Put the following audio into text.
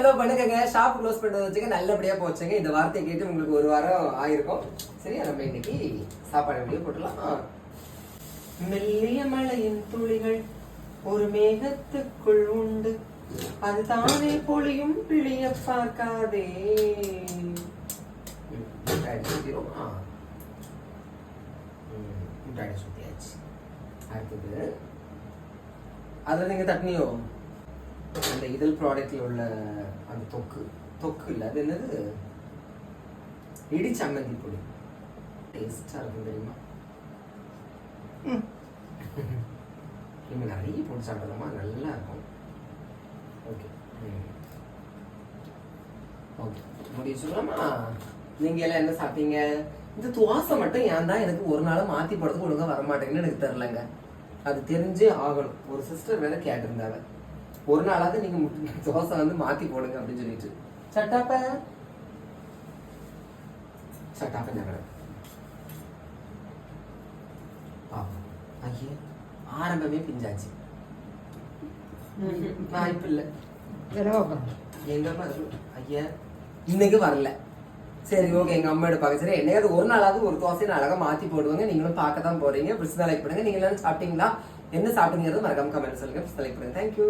Hello பண்ணுங்க shop close பண்ணுறது வச்சுங்க நல்லபடியாக போச்சுங்க. இந்த வார்த்தையை கேட்டு உங்களுக்கு ஒரு வாரம் ஆயிருக்கும். சரியா? நம்ம இன்னைக்கு சாப்பாடு வீடியோ போட்டுலாம் மெல்லிய மழையின் துளிகள் ஒரு மேகத்துக்குள் உண்டு. அது தானே பொழியும் பிழிய பார்க்காதே. சுத்தியாச்சு. அடுத்தது. அதில் நீங்கள் தட்டினியோ? அந்த இதழ் ப்ராடக்ட்ல உள்ள அந்த தொக்கு. தொக்கு இல்ல அது என்னது? இடி சம்மந்தி பொடி. டேஸ்டா இருக்கும் தெரியுமா? ம். இனிமே நிறைய போட்டு சாப்பிடலாமா? நல்லா இருக்கும். ஓகே ஓகே முடிவு சொல்லலாமா நீங்க எல்லாம் என்ன சாப்பிட்டீங்க? இந்த துவாசை மட்டும் ஏன் தான் எனக்கு ஒரு நாள் மாத்தி போடுறதுக்கு ஒழுங்கா வர மாட்டேங்குன்னு எனக்கு தெரிலங்க அது தெரிஞ்சே ஆகணும். ஒரு சிஸ்டர் வேற கேட்டிருந்தாங்க. ஒரு நாளாவது நீங்க தோசை வந்து மாத்தி போடுங்க அப்படின்னு சொல்லிட்டு. சட்டாப்ப? சட்டாப்ப ஞாபகம் ஐயே ஆரம்பமே பிஞ்சாச்சு. வாய்ப்பு இல்லை. எங்க ஐயா இன்னைக்கு வரல. சரி ஓகே எங்க அம்மா எடுப்பாங்க சரி. என்னையாவது ஒரு நாளாவது ஒரு தோசை நான் அழகா மாத்தி போடுவாங்க. நீங்களும் பார்க்க தான் போறீங்க. பிடிச்சதா லைக் பண்ணுங்க நீங்க எல்லாரும் சாப்பிட்டீங்களா? என்ன சாப்பிட்டீங்கிறது மறக்காம கமெண்ட் சொல்லுங்க. லைக் பண்ணுங்க தேங்க்யூ